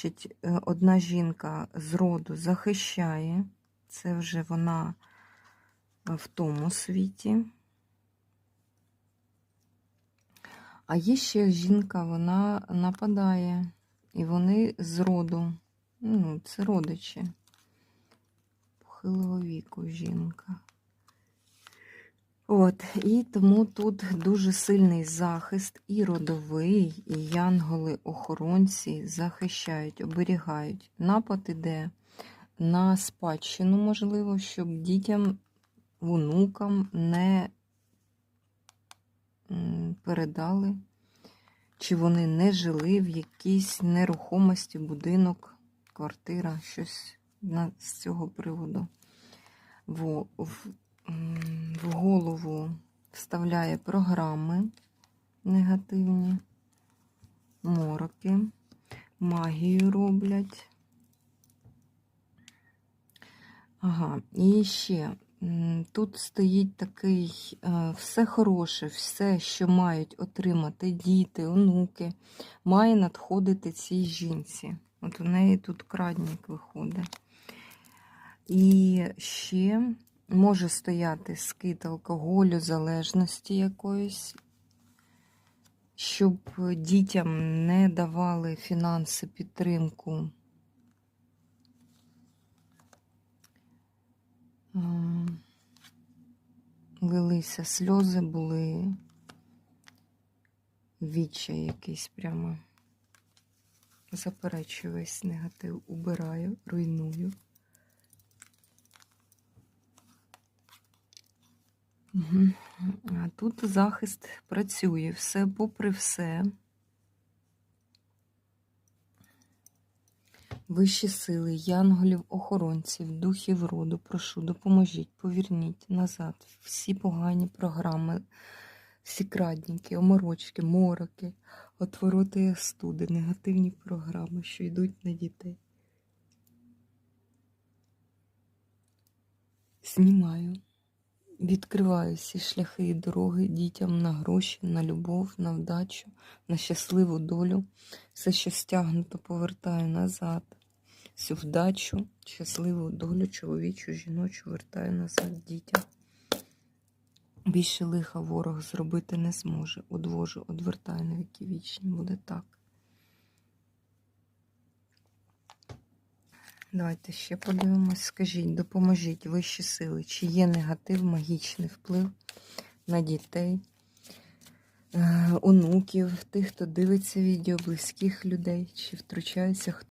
Значить, е, Одна жінка з роду захищає, це вже вона е, в тому світі. А є ще жінка, вона нападає, і вони з роду, ну, це родичі похилого віку жінка. От, і тому тут дуже сильний захист і родовий, і янголи-охоронці захищають, оберігають. Напад іде на спадщину, можливо, щоб дітям, внукам не передали, чи вони не жили в якійсь нерухомості, будинок, квартира, щось з цього приводу. Во, в, голову вставляє програми негативні, мороки, магію роблять. Ага, і ще тут стоїть такий е, все хороше, все, що мають отримати діти, онуки, має надходити цій жінці. От у неї тут крадник виходить. І ще може стояти скид алкоголю, залежності якоїсь, щоб дітям не давали фінанси, підтримку. Ем, Лилися сльози, були відчай якийсь прямо. Заперечую весь негатив, убираю, руйную. Тут захист працює, все попри все. Вищі сили, янголів, охоронців, духів роду, прошу, допоможіть, поверніть назад всі погані програми, всі крадніки, оморочки, мороки, отвороти і негативні програми, що йдуть на дітей. Знімаю. Відкриваю всі шляхи і дороги дітям на гроші, на любов, на вдачу, на щасливу долю. Все, що стягнуто, повертаю назад. Всю вдачу, щасливу долю, чоловічу, жіночу вертаю назад дітям. Більше лиха ворог зробити не зможе. Одвожу, одвертаю на віки вічні. Буде так. Давайте ще подивимось. Скажіть, допоможіть вищі сили, чи є негатив, магічний вплив на дітей, е, онуків, тих, хто дивиться відео, близьких людей, чи втручається хто.